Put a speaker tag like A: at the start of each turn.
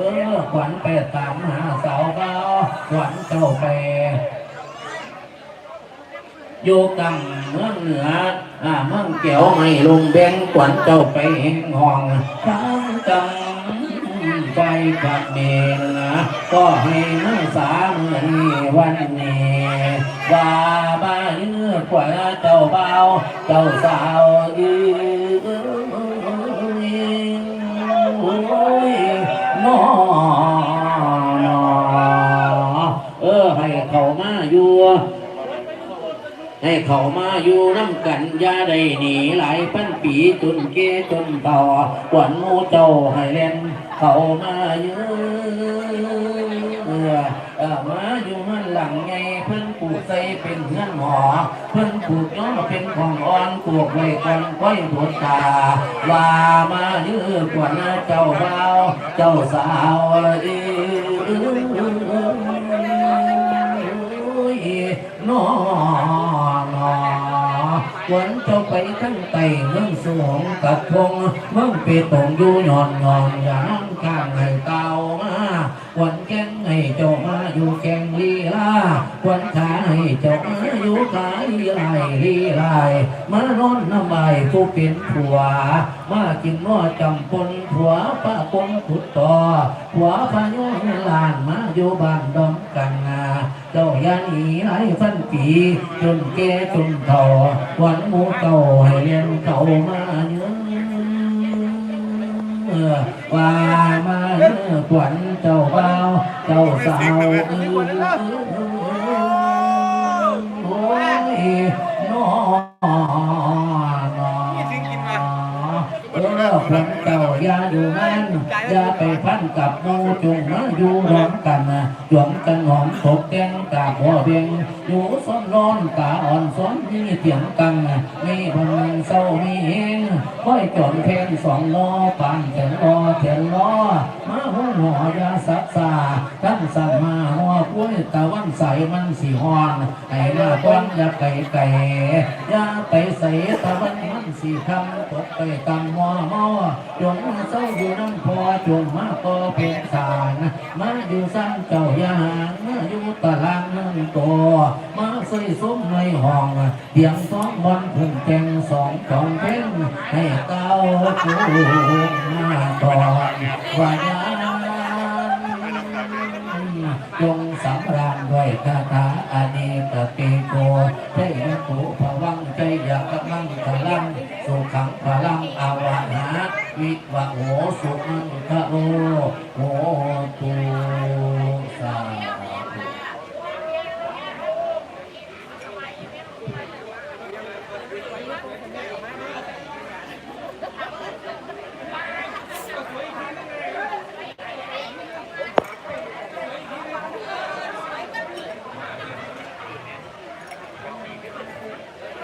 A: ออขวัญไปตามหาสาวเบาขวัญเจ้าไปอยู่กำเมืองเหนืออ่าเมืองเกี่ยวไม่ลงแบงขวัญเจ้าไปแห่งห้องทั้งจำไปกับเมนนะก็ให้นักสาเมื่อนี้วันนี้ว่าบ้านเนื้อกว่าเจ้าเบาเจ้าสาวอี เขามาอยู่ให้เขามาอยู่น้ำกันยาได้หนีหลายพันปีจนเกจนต่าหวันหมูเจ้าให้เล่นเขามาอยู่เออมาอยู่มันหลังไงเพิ่นปลูกใส่เป็นเงื่อนหมอ เพิ่นปลูกย้อเป็นของอ่อนปลูกไว้กันไว้บนตาว่ามาเยื้อกว่าเจ้าบ่าวเจ้าสาวเอ้ย น้อน้อวันเจ้าไปทั้งไตเมืองสวงกัดพงเมืองเปตงอยู่หย่อนงอนอย่างข้างให้เต่ามาวันแกงให้เจ้ามาอยู่แกงลีลาวันขาให้เจ้ามาอยู่ขาลีไลลีไลมานอนน้ำใบผู้เป็นผัว มากินนัวจำปนผัวป้าปงขุดต่อผัวพายุลานมาอยู่บ้านดอมกันนา เจ้ายันอีไรฟันปีจนแก่จนเฒ่าวันหมูเก่าให้เลี้ยงเก่ามาเนื้อว่ามาเนื้อขวัญเจ้าบ่าวเจ้าสาวเออ เจ้าอย่าอยู่นั่นอย่าไปพันกับหมูจงมาอยู่รวมกันหวมกันหอมตกแกงกาหัวเบียงอยู่ซ้อนร้อนตาอ่อนซ้อนมีเถียงกันมีพลังเศร้ามีเฮงค่อยจอนเพลงสองล้อปานเถียงล้อเถียงล้อมาหัวหอยาสักษาตั้งสัมมา ว้ยตะวันใสมันสีหอนไอ้หน้าก้อนอย่าไก่ไก่อย่าไปใส่ตะวันมันสีคำตกไปตำหัวหม้อจงมาเศร้าอยู่น้ำพอจงมาก็เป็นสารมาอยู่ซ้ำเจ้าอยาหางมาอยู่ตารางนั่งตัวมาใส่ซุ้มในห้องเตียงท้องบอลพึ่งแจงสองสองเพ่งให้เต้ากูมาตอนวายาน จงสำราญด้วยคาถาอ เนกปิโกเทยปุภวังใจยะมังพลังสุขังพลังอาวหาวิวะโหสุมังคะโอโหตุสาธุ